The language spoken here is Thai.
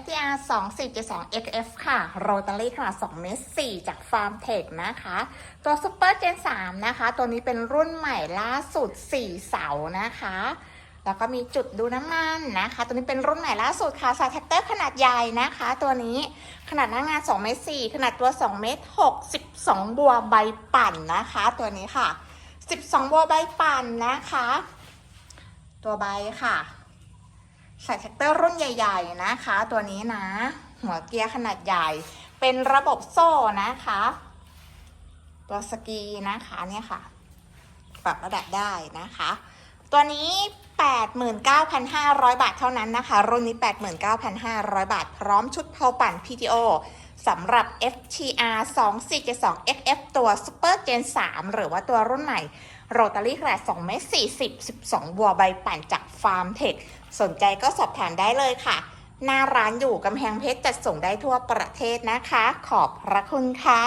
FTR 2 4 2 XF ค่ะ โรตารี่ขนาด2เมตร4จากฟาร์มเทคนะคะ ตัวซูเปอร์เจน3นะคะ ตัวนี้เป็นรุ่นใหม่ล่าสุด 4 เสานะคะ แล้วก็มีจุดดูน้ำมันนะคะ ตัวนี้เป็นรุ่นใหม่ล่าสุดค่ะสายแท็กเตอร์ขนาดใหญ่นะคะ ตัวนี้ขนาดหน้างาน2เมตร4ขนาดตัว2เมตร6 12 บัวใบปั่นนะคะ ตัวนี้ค่ะ 12 บัวใบปั่นนะคะ ตัวใบค่ะ สายแท็กเตอร์รุ่นใหญ่ ๆ นะคะ ตัวนี้นะ หัวเกียร์ขนาดใหญ่ เป็นระบบโซ่นะคะ ตัวสกีนะคะเนี่ยค่ะ ปรับระดับได้นะคะ ตัวนี้ 89,500 บาทเท่านั้นนะคะ รุ่นนี้ 89,500 บาท พร้อมชุดเพลาปั่น PTO สำหรับ FTR 2472 FF ตัว Super Gen 3 หรือว่าตัวรุ่นใหม่ โรตารี่ขนาด2เมตร40 12 บัวใบปั่นจากฟาร์มเทค สนใจก็สอบถามได้เลยค่ะ หน้าร้านอยู่กำแพงเพชรจัดส่งได้ทั่วประเทศนะคะ ขอบพระคุณค่ะ